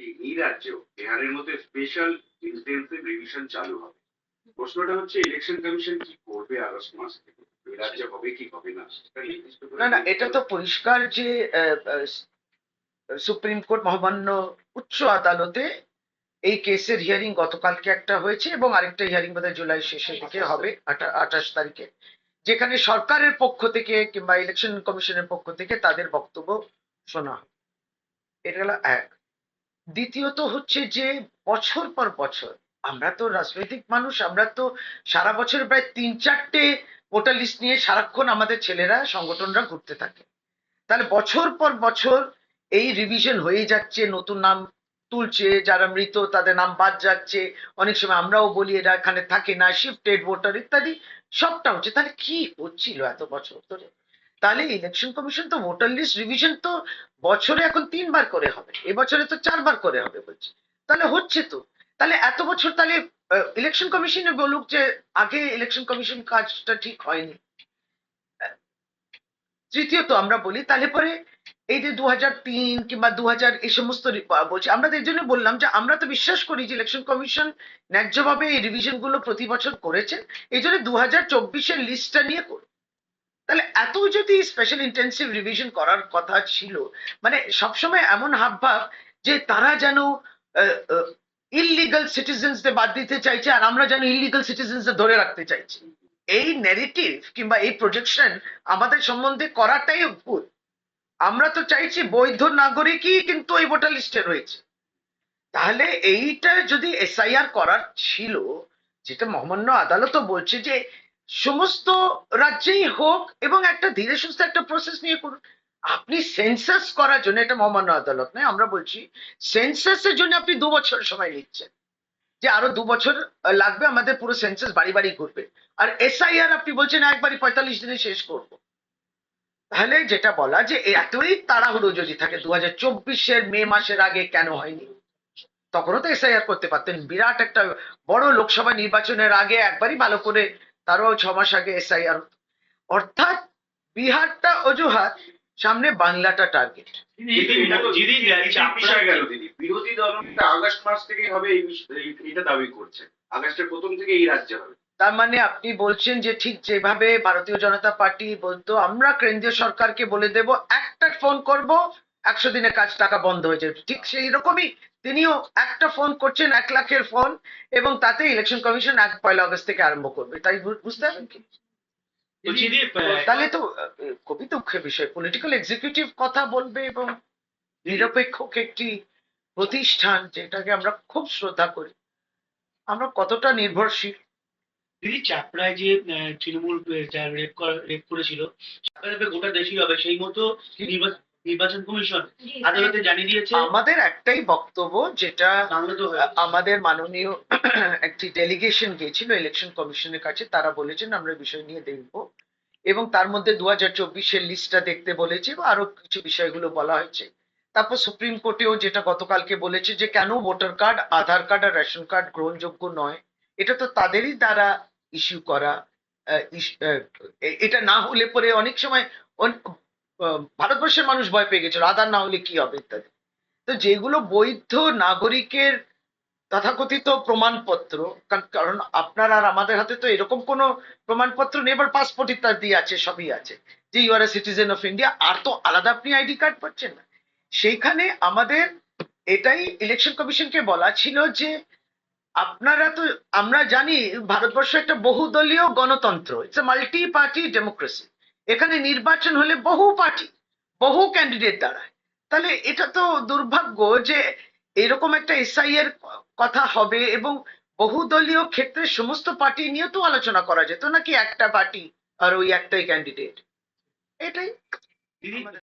এই- এই রাজ্যেও বিহারের মধ্যে স্পেশাল ইন্টেন্সিভ রিভিশন চালু হবে। প্রশ্নটা হচ্ছে ইলেকশন কমিশন কি করবে আগস্ট মাস থেকে? রাজ্যে হবে কি হবে না? না না এটা তো পরিষ্কার যে সুপ্রিম কোর্ট মহামান্য উচ্চ আদালতে এই কেসের হিয়ারিং গতকালকে একটা হয়েছে এবং আরেকটা হিয়ারিং বোধহয় জুলাই শেষের দিকে হবে আঠা- আঠাশ তারিখে। যেখানে সরকারের পক্ষ থেকে কিংবা ইলেকশন কমিশনের পক্ষ থেকে তাদের বক্তব্য শোনা হবে এটা হলো এক। দ্বিতীয়ত হচ্ছে যে বছর পর বছর, আমরা তো রাজনৈতিক মানুষ, আমরা তো সারা বছর প্রায় তিন চারটে ভোটার লিস্ট নিয়ে সারাক্ষণ আমাদের ছেলেরা, সংগঠনরা ঘুরতে থাকে। তাহলে বছর পর বছর এই রিভিশন হয়ে যাচ্ছে, নতুন নাম তুলছে, যারা মৃত তাদের নাম বাদ যাচ্ছে, অনেক সময় আমরাও বলি এরা এখানে থাকে না শিফটেড ভোটার ইত্যাদি, সবটা হচ্ছে। তাহলে কি হচ্ছিল এত বছর ধরে? তাহলে ইলেকশন কমিশন তো ভোটার লিস্ট রিভিশন তো বছরে এখন তিনবার করে হবে, এবছরে তো চারবার করে হবে বলছে। তাহলে হচ্ছে তো। তাহলে এত বছর তাহলে ইলেকশন কমিশনে বলুক যে আগে ইলেকশন কমিশন কাজটা ঠিক হয়নি। তৃতীয়ত আমরা বলি, তাহলে পরে এই যে দু তিন কিংবা দু হাজার এই সমস্ত বলছি, আমরা এর জন্য বললাম যে আমরা তো বিশ্বাস করি যে ইলেকশন কমিশন ন্যায্যভাবে এই রিভিশনগুলো প্রতি বছর করেছে। এই জন্য দু হাজার চব্বিশের লিস্টটা নিয়ে করুন তাহলে এত যদি স্পেশাল ইন্টেন্সিভ রিভিশন করার কথা ছিল মানে সবসময় এমন হাবভাব যে তারা যেন ইললিগাল সিটিজেন্সদের বাদ দিতে চাইছে আর আমরা যেন ইললিগাল সিটিজেন্সদের ধরে রাখতে চাইছি। এই নেগেটিভ কিংবা এই প্রজেকশন আমাদের সম্বন্ধে করাটাই ভুল আমরা তো চাইছি বৈধ নাগরিকই কিন্তু এই ভোটার লিস্টে রয়েছে। তাহলে এইটা যদি এসআইআর করার ছিল, যেটা মহামান্য আদালতও বলছে যে সমস্ত রাজ্যেই হোক এবং একটা ধীরে সুস্থ একটা প্রসেস নিয়ে করুন। আপনি সেন্সাস করার জন্য, এটা মহামান্য আদালত নয়, আমরা বলছি সেন্সাসের জন্য আপনি দু বছর সময় নিচ্ছেন। যে আরও দু বছর লাগবে, আমাদের পুরো সেন্সাস বাড়ি বাড়ি ঘুরবে। আর এসআইআর আপনি বলছেন, একবারই পঁয়তাল্লিশ দিনে শেষ করব। তাহলে যেটা বলা যে এতই তাড়াহুড়ো যদি থাকে দু হাজার চব্বিশের মে মাসের আগে কেন হয়নি? তখনও তো এসআইআর করতে পারতেন। বিরাট একটা বড় লোকসভা নির্বাচনের আগে একবারই ভালো করে তারও ছ মাস আগে এসআইআর অর্থাৎ বিহারটা অজুহাত সামনে বাংলাটা টার্গেট বিরোধী দল আগস্ট মাস থেকেই হবে এটা দাবি করছে। আগস্টের প্রথম থেকে এই রাজ্যে হবে। তার মানে আপনি বলছেন যে ঠিক যেভাবে ভারতীয় জনতা পার্টি বলতো আমরা কেন্দ্রীয় সরকারকে বলে দেব একটা ফোন করব একশো দিনের কাজ টাকা বন্ধ হয়ে যাবে। ঠিক সেই রকমই তিনিও একটা ফোন করছেন এক লাখের ফোন এবং তাতে ইলেকশন কমিশন এক পয়লা অগস্ট থেকে আরম্ভ করবে। তাই বুঝতে পারবেন কি? তাহলে তো খুবই দুঃখের বিষয়। পলিটিক্যাল এক্সিকিউটিভ কথা বলবে এবং নিরপেক্ষ একটি প্রতিষ্ঠান যেটাকে আমরা খুব শ্রদ্ধা করি। আমরা কতটা নির্ভরশীল? দিদি চাপড়ায় যে তৃণমূল রেপ করেছিল গোটা দেশই হবে। সেই মতো নির্বাচন নির্বাচন কমিশন। আদালতে জানিয়ে দিয়েছে। আমাদের একটাই বক্তব্য যেটা আমাদের মাননীয় একটি ডেলিগেশন গিয়েছিল ইলেকশন কমিশনের কাছে। তারা বলেছেন আমরা বিষয় নিয়ে দেখব। এবং তার মধ্যে দু হাজার চব্বিশের লিস্টটা দেখতে বলেছে বা আরও কিছু বিষয়গুলো বলা হয়েছে। তারপর সুপ্রিম কোর্টেও যেটা গতকালকে বলেছে যে কেন ভোটার কার্ড আধার কার্ড আর রেশন কার্ড গ্রহণযোগ্য নয়? এটা তো তাদেরই দ্বারা ইস্যু করা। এটা না হলে পরে অনেক সময় ভারতবর্ষের মানুষ ভয় পেয়ে গেছিল আধার না হলে কি হবে ইত্যাদি। তো যেগুলো বৈধ নাগরিকের তথাকথিত প্রমাণপত্র, কারণ- আপনার আর আমাদের হাতে তো এরকম কোনো প্রমাণপত্র নেই, এবার পাসপোর্ট ইত্যাদি আছে, সবই আছে, যে you are a citizen of India আর তো আলাদা আপনি আইডি কার্ড পাচ্ছেন না। সেইখানে আমাদের এটাই ইলেকশন কমিশনকে বলা ছিল যে, আপনারা তো, আমরা জানি ভারতবর্ষ একটা বহুদলীয় গণতন্ত্র it's a multi party democracy এখানে নির্বাচন হলে বহু পার্টি, বহু ক্যান্ডিডেট দাঁড়ায়। তাহলে এটা তো দুর্ভাগ্য যে এরকম একটা এসআই এর কথা হবে এবং বহুদলীয় ক্ষেত্রে সমস্ত পার্টি নিয়ে তো আলোচনা করা যেত, নাকি একটা পার্টি আর ওই একটাই ক্যান্ডিডেট এটাই।